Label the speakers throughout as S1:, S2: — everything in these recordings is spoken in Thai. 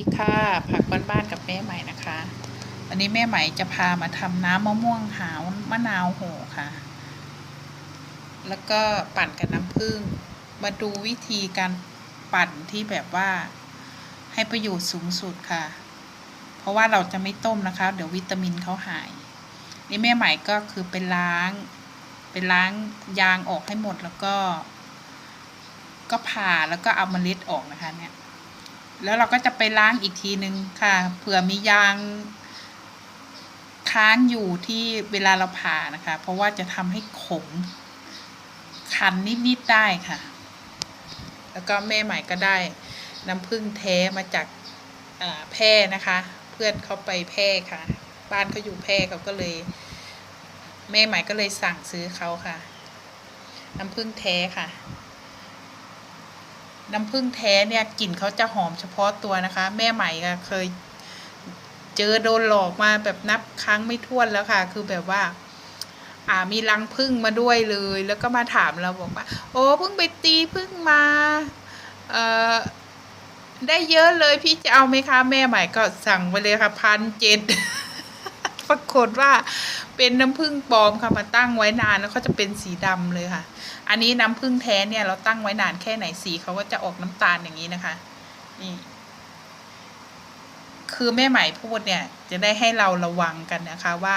S1: ดีค่ะผักบ้านๆกับแม่ใหม่นะคะวันนี้แม่ใหม่จะพามาทำน้ำมะม่วงหาวมะนาวโหค่ะ แล้วก็ปั่นกับน้ำผึ้งมาดูวิธีการปั่นที่แบบว่า ให้ประโยชน์สูงสุดค่ะ เพราะว่าเราจะไม่ต้มนะคะ เดี๋ยววิตามินเขาหาย นี่แม่ใหม่ก็คือไปล้างไปล้างยางออกให้หมดแล้วก็ ก็ผ่าแล้วก็เอาเมล็ดออกนะคะเนี่ย แล้วเราก็จะไปล้างอีกทีนึงค่ะ เผื่อมียางค้างอยู่ที่เวลาเราผ่านะคะ เพราะว่าจะทำให้ขมคันนิดๆได้ค่ะ แล้วก็แม่ใหม่ก็ได้น้ำผึ้งแท้มาจากแพร่นะคะ เพื่อนเขาไปแพร่ค่ะ บ้านเขาอยู่แพร่เขาก็เลย แม่ใหม่ก็เลยสั่งซื้อเขาค่ะ น้ำผึ้งแท้ค่ะ น้ำผึ้งแท้เนี่ยกลิ่นเขาจะหอมเฉพาะตัวนะคะ แม่ใหม่ก็เคย เจอโดนหลอกมาแบบนับครั้งไม่ถ้วนแล้วค่ะ คือแบบว่า อ่ามีรังผึ้งมาด้วยเลย แล้วก็มาถามเราบอกว่า โอ้เพิ่งไปตีผึ้งมาเอ่อได้เยอะเลยพี่จะเอาไหมคะ แม่ใหม่ก็สั่งไปเลยค่ะพันเจ็ด ปรากฏว่าเป็นน้ำผึ้งปลอมค่ะมาตั้งไว้นานแล้วเขาจะเป็นสีดำเลยค่ะ อันนี้น้ำผึ้งแท้เนี่ยเราตั้งไว้นานแค่ไหนสีเขาก็จะออกน้ำตาลอย่างนี้นะคะ นี่ คือแม่ใหม่พูดเนี่ย จะได้ให้เราระวังกันนะคะว่า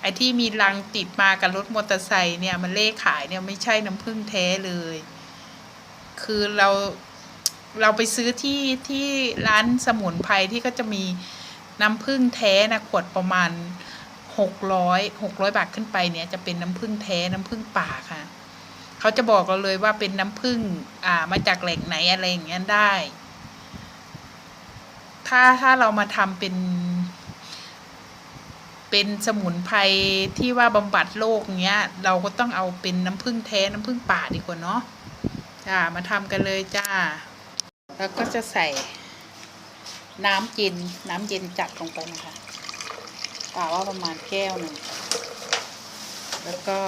S1: ไอ้ที่มีรังติดมากับรถมอเตอร์ไซค์เนี่ยมันเล่ขายเนี่ยไม่ใช่น้ำผึ้งแท้เลย คือเราเราไปซื้อที่ที่ร้านสมุนไพรที่ก็จะมี น้ำผึ้งแท้นะขวดประมาณหกร้อยหกร้อยบาทขึ้นไปเนี่ยจะเป็นน้ำผึ้งแท้น้ำผึ้งป่าค่ะ เขาจะบอกเราเลยว่าเป็นน้ำผึ้งอ่ามาจากแหล่งไหนอะไรอย่างเงี้ยได้ ถ้าถ้าเรามาทำเป็น เป็นสมุนไพรที่ว่าบำบัดโรคเงี้ย เราก็ต้องเอาเป็นน้ำผึ้งแท้น้ำผึ้งป่าดีกว่าเนาะจ้ามาทำกันเลยจ้า แล้วก็จะใส่ น้ำเย็นน้ำเย็นจัดลงไปนะคะกล่าวว่าประมาณแก้วหนึ่ง แล้วก็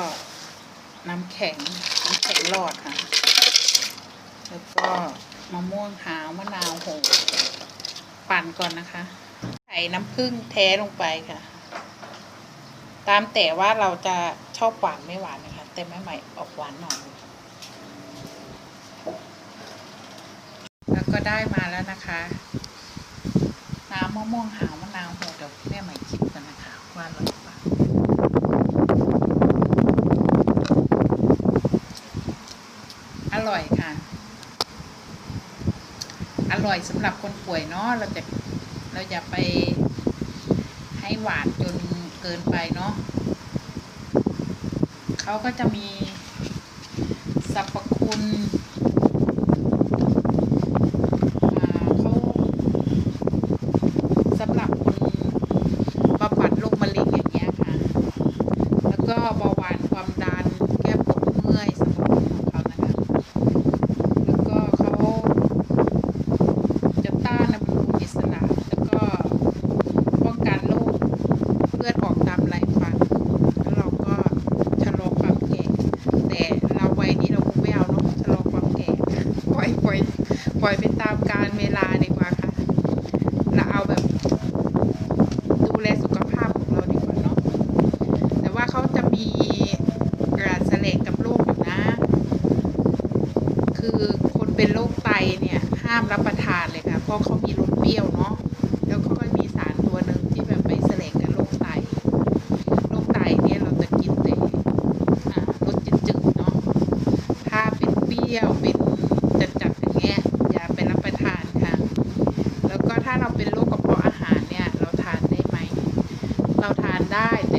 S1: น้ำแข็ง น้ำแข็งหลอดค่ะ แล้วก็มะม่วงหาวมะนาวโหปั่นก่อนนะคะ ใส่น้ำผึ้งแท้ลงไปค่ะ ตามแต่ว่าเราจะชอบหวานไม่หวานนะคะ แต่แม่ใหม่ออกหวานหน่อย แล้วก็ได้มาแล้วนะคะะม่วงหาวมะนาวโหเดี๋ยวแม่ใหม่ชิมกันนะคะว่าอร่อยหรือเปล่าอร่อยค่ะ อร่อยสำหรับคนป่วยเนาะเราจะเราอย่าไปให้หวานจนเกินไปเนาะเขาก็จะมีสรรพคุณ อ่าเขาสำหรับคนบำบัดโรคมะเร็งอย่างเงี้ยค่ะ แล้วก็เบาหวานความดันแก้ปวดเมื่อยสรรพคุณของเขานะคะ แล้วก็เขาจะต้านอนุมูลอิสระ แล้วก็ป้องกันโรคเลือดออกตามไหลฟัน แล้วเราก็ชะลอความแก่ แต่เราวัยนี้เราคงไม่เอาเนาะชะลอความแก่ ป ล่อย ปล่อยไปตามกาลเวลาดีกว่าค่ะเราเอาแบบ ดูแลสุขภาพของเราดีกว่าเนาะแต่ว่าเขาจะมีกระสเลกกับโรคอยู่นะ คือคนเป็นโรคไตเนี่ย ห้ามรับประทานเลยค่ะ เพราะเขามีรสเปรี้ยวเนาะ not